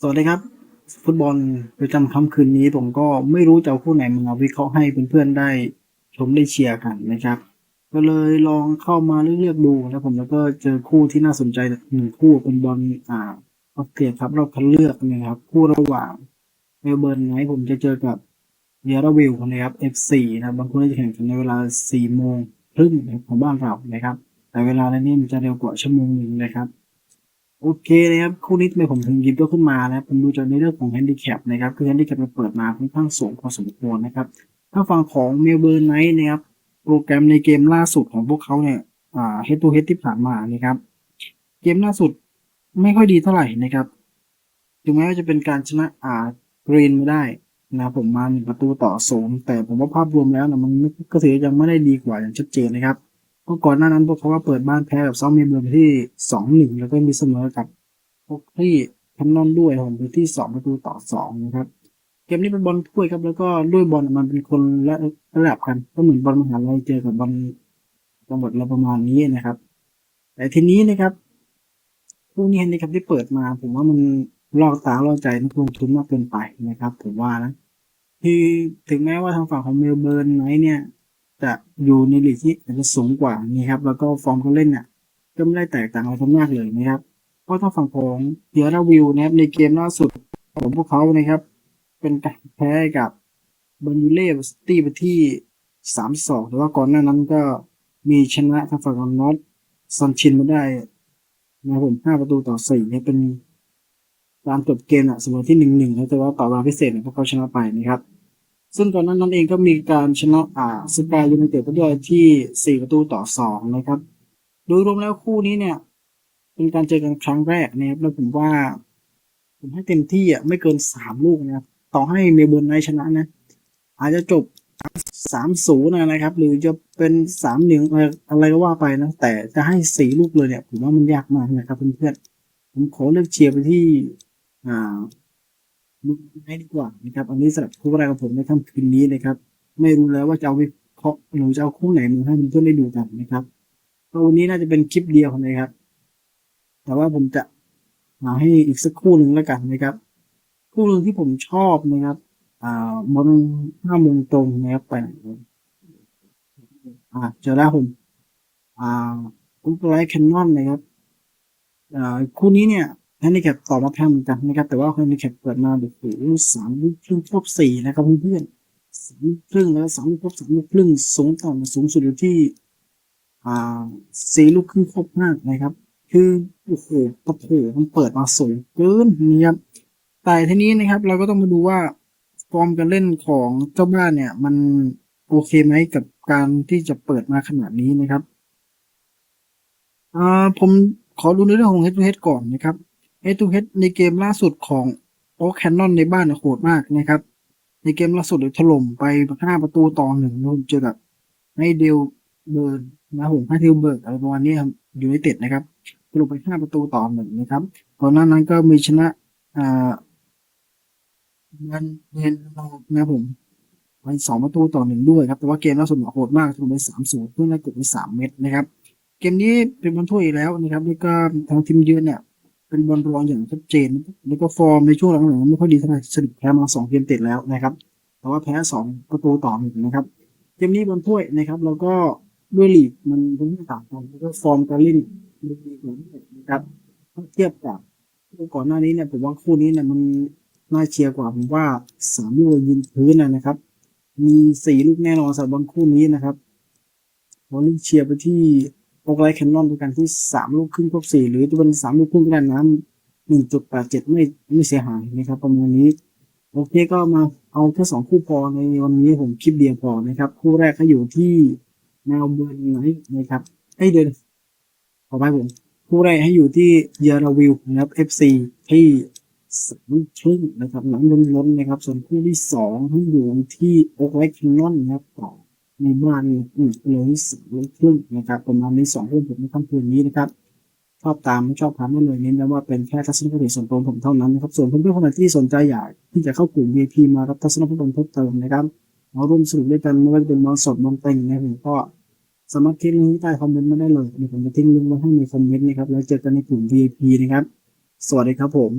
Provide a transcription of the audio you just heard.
สวัสดีครับ ฟุตบอลประจำค่ำคืนนี้ผมก็ไม่รู้จะเอาคู่ไหนมาวิเคราะห์ให้เพื่อนๆได้ชมได้เชียร์กันนะครับ ก็เลยลองเข้ามาเลือกๆดูแล้วผมแล้วก็เจอคู่ที่น่าสนใจหนึ่งคู่เป็นบอลอ่าออสเตรียครับรอบคัดเลือกนะครับ คู่ระหว่างเมลเบิร์นไนท์ผมจะเจอกับเยอรวิลนะครับ F4 นะครับบางคนจะแข่งกันในเวลา4โมงครึ่งของบ้านเรานะครับ แต่เวลาในนี้มันจะเร็วกว่าชั่วโมงหนึ่งนะครับ โอเคนะครับคู่นี้ทำไมผมถึงยิบยกขึ้นมานะครับผมดูจากในเรื่องของแฮนดิแคปนะครับคือแฮนดิแคปมันเปิดมาค่อนข้างสูงพอสมควรนะครับ ถ้าฝั่งของเมลเบิร์นไนท์นะครับโปรแกรมในเกมล่าสุดของพวกเขาเนี่ยอ่า head to head ที่ผ่านมานะครับเกมล่าสุดไม่ค่อยดีเท่าไหร่นะครับถึงแม้ว่าจะเป็นการชนะอ่ากรีนไม่ได้นะผมมาหนึ่งประตูต่อศูนย์แต่ผมว่าภาพรวมแล้วนะมันก็ถือยังไม่ได้ดีกว่าอย่างชัดเจนนะครับ เพราะก่อนหน้านั้นพวกเขาก็เปิดบ้านแพ้กับซอมเมเบิร์นที่สองหนึ่งแล้วก็มีเสมอกับพวกที่แคนนอนด้วยผมไปที่สองประตูต่อสองนะครับ เกมนี้เป็นบอลถ้วยครับ แล้วก็ด้วยบอลมันเป็นคนละระดับกันก็เหมือนบอลมหาลัยเจอกับบอลจังหวัดเราประมาณนี้นะครับ แต่ทีนี้นะครับคู่นี้นะครับที่เปิดมา ผมว่ามันล่อตาล่อใจนักลงทุนมากเกินไปนะครับ ผมว่านะคือถึงแม้ว่าทางฝั่งของเมลเบิร์นไนเนี่ย จะอยู่ในลีกที่อาจจะสูงกว่านี่ครับ แล้วก็ฟอร์มการเล่นเนี่ยก็ไม่ได้แตกต่างอะไรกันมากเลยนะครับเพราะทางฝั่งของเดียร์วิวนะครับในเกมล่าสุดของพวกเขานะครับ เป็นการแพ้กับบันยูเล่สตี้ไปที่สามสองแต่ว่าก่อนหน้านั้นก็มีชนะทางฝั่งของนอตซันชินมาได้นะผมห้าประตูต่อสี่เนี่ยเป็นการจบเกมอะเสมอที่หนึ่งหนึ่งแต่ว่าต่อเวลาพิเศษเนี่ยพวกเขาชนะไปนะครับ ซึ่งก่อนนั้นนั้นเองก็มีการชนะอ่าสกายยูไนเต็ดไปด้วยที่สี่ประตูต่อสองนะครับ โดยรวมแล้วคู่นี้เนี่ย เป็นการเจอกันครั้งแรกนะครับแล้วผมว่า ผมให้เต็มที่อะไม่เกินสามลูกนะครับ ต่อให้เมเบิร์นไนชนะนะ อาจจะจบสามศูนย์นะครับ หรือจะเป็นสามหนึ่งอะไรก็ว่าไปนะ แต่จะให้สี่ลูกเลยเนี่ย ผมว่ามันยากมากนะครับเพื่อนๆผมขอเลือกเชียร์ไปที่อ่า ลูกให้ดีกว่านะครับ อันนี้สำหรับคู่แรกของผมในค่ำคืนนี้นะครับ ไม่รู้แล้วว่าจะเอาไปเคาะหรือจะเอาคู่ไหนมาให้เพื่อนได้ดูกันนะครับก็วันนี้น่าจะเป็นคลิปเดียวนะครับ แต่ว่าผมจะหาให้อีกสักคู่หนึ่งแล้วกันนะครับ คู่หนึ่งที่ผมชอบนะครับ อ่าบอลห้าโมงตรงนะครับไปไหนอ่าเจอแล้วผมอ่าอุกไลท์แคนนอนนะครับอ่าคู่นี้เนี่ย แฮนดิแคปต่อมาแพงเหมือนกันนะครับ แต่ว่าแฮนดิแคปเปิดมาแบบโอ้โหสามลูกครึ่งครบสี่นะครับเพื่อนสามลูกครึ่งแล้วสามลูกครบสามลูกครึ่งสูงต่ำสูงสุดอยู่ที่ อ่าสี่ลูกครึ่งครบห้านะครับ คือโอ้โหปะโถมันเปิดมาสูงเกินนะครับแต่ทีนี้นะครับเราก็ต้องมาดูว่าฟอร์มการเล่นของเจ้าบ้านเนี่ย มันโอเคไหมกับการที่จะเปิดมาขนาดนี้นะครับอ่าผมขอดูในเรื่องของ head to head ก่อนนะครับ head to head ในเกมล่าสุดของโอแคนนอนในบ้านเนี่ยโหดมากนะครับ ในเกมล่าสุดเลยถล่มไปห้าประตูต่อหนึ่งนู่นเจอกับให้เดลเบิร์นนะผมให้เดลเบิร์นอะไรประมาณนี้ครับยูไนเต็ดนะครับถล่มไปห้าประตูต่อหนึ่งนะครับก่อนหน้านั้นก็มีชนะอ่ามันเนนะผมไปสองประตูต่อหนึ่งด้วยครับแต่ว่าเกมล่าสุดโหดมากถล่มไปสามศูนย์เพื่อนได้เก็บไปสามเม็ดนะครับ เกมนี้เป็นบอลถ้วยอีกแล้วนะครับแล้วก็ทางทีมเยือนเนี่ย เป็นบอลรองอย่างชัดเจน แล้วก็ฟอร์มในช่วงหลังๆไม่ค่อยดีเท่าไหร่สรุปแพ้มาสองเกมติดแล้วนะครับ แต่ว่าแพ้สองประตูต่อหนึ่งนะครับเกมนี้บอลถ้วยนะครับ แล้วก็ด้วยลีกมันเป็นที่ต่างกันแล้วก็ฟอร์มการเล่นดีกว่านะครับเทียบกับก่อนหน้านี้เนี่ยผมว่าคู่นี้เนี่ยมันน่าเชียร์กว่าผมว่าสามลูกยิงพื้นนะนะครับ มีสี่ลูกแน่นอนสำหรับบอลคู่นี้นะครับผมเลือกเชียร์ไปที่ โอกไลแคนนอนด้วยกันที่สามลูกครึ่งครบสี่หรือจะเป็นสามลูกครึ่งก็ได้น้ำหนึ่งจุดแปดเจ็ดไม่ไม่เสียหายนะครับ ประมาณนี้ โอเคก็มาเอาแค่สองคู่พอในวันนี้ผมคลิปเดียวพอนะครับ คู่แรกก็อยู่ที่แนวเบิร์นไนนะครับให้เดินขอไปผมคู่แรกให้อยู่ที่เยอรวิวนะครับ FC ที่สามครึ่งนะครับหลังล้นๆนะครับ ส่วนคู่ที่สองให้อยู่ที่โอกไลท์แคนนอนนะครับต่อ ในบ้านอืมเลยสามครึ่งนะครับประมาณนี้สองเรื่องผมในค่ำคืนนี้นะครับชอบตามไม่ชอบทานได้เลยเน้นนะว่าเป็นแค่ทัศนคติส่วนตัวผมเท่านั้นนะครับส่วนเพื่อนๆคนไหนที่สนใจอยากที่จะเข้ากลุ่ม VIP มารับทัศนคติเพิ่มเติมนะครับมาร่วมสนุกด้วยกันไม่ว่าจะเป็นมองสดมองเต็งนะผมก็สามารถทิ้งลิงก์ใต้คอมเมนต์มาได้เลยเดี๋ยวผมจะทิ้งลิงก์ไว้ให้ในคอมเมนต์นะครับแล้วเจอกันในกลุ่ม VIP นะครับ สวัสดีครับผม